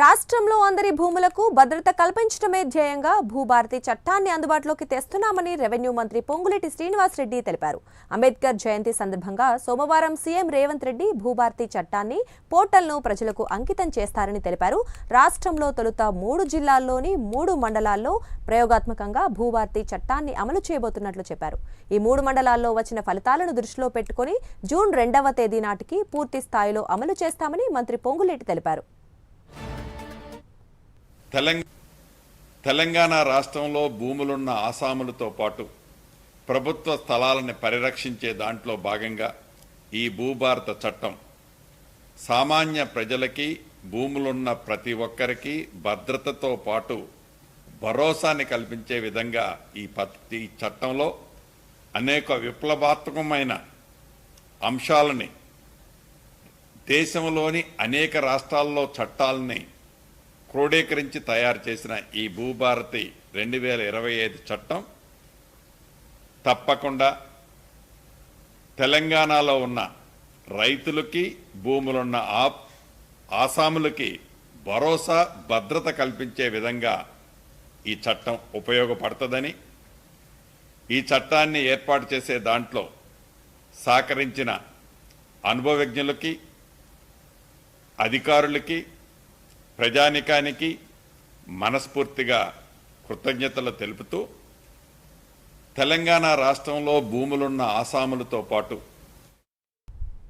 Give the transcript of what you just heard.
రాష్ట్రంలో అందరి భూములకు భద్రత కల్పించడమే ధ్యేయంగా భూభారతి చట్టాన్ని అందుబాటులోకి తెస్తున్నామని రెవెన్యూ మంత్రి పొంగులేటి శ్రీనివాసరెడ్డి తెలిపారు. అంబేద్కర్ జయంతి సందర్భంగా సోమవారం సీఎం రేవంత్ రెడ్డి భూభారతి చట్టాన్ని పోర్టల్ను ప్రజలకు అంకితం చేస్తారని తెలిపారు. రాష్ట్రంలో తొలుత మూడు జిల్లాల్లోని మూడు మండలాల్లో ప్రయోగాత్మకంగా భూభారతి చట్టాన్ని అమలు చేయబోతున్నట్లు చెప్పారు. ఈ మూడు మండలాల్లో వచ్చిన ఫలితాలను దృష్టిలో పెట్టుకుని జూన్ రెండవ తేదీ నాటికి పూర్తి స్థాయిలో అమలు చేస్తామని మంత్రి పొంగులేటి తెలిపారు. తెలంగాణ తెలంగాణ రాష్ట్రంలో భూములున్న ఆసాములతో పాటు ప్రభుత్వ స్థలాలను పరిరక్షించే దాంట్లో భాగంగా ఈ భూభారత చట్టం సామాన్య ప్రజలకి భూములున్న ప్రతి ఒక్కరికి భద్రతతో పాటు భరోసాని కల్పించే విధంగా ఈ ఈ చట్టంలో అనేక విప్లవాత్మకమైన అంశాలని దేశంలోని అనేక రాష్ట్రాల్లో చట్టాలని క్రోడీకరించి తయారు చేసిన ఈ భూభారతి రెండు వేల ఇరవై ఐదు చట్టం తప్పకుండా తెలంగాణలో ఉన్న రైతులకి భూములున్న ఆ ఆసాములకి భరోసా భద్రత కల్పించే విధంగా ఈ చట్టం ఉపయోగపడుతుందని ఈ చట్టాన్ని ఏర్పాటు చేసే దాంట్లో సహకరించిన అనుభవజ్ఞులకి అధికారులకి ప్రజానికానికి మనస్ఫూర్తిగా కృతజ్ఞతలు తెలుపుతూ తెలంగాణ రాష్ట్రంలో భూములున్న ఆసాములతో పాటు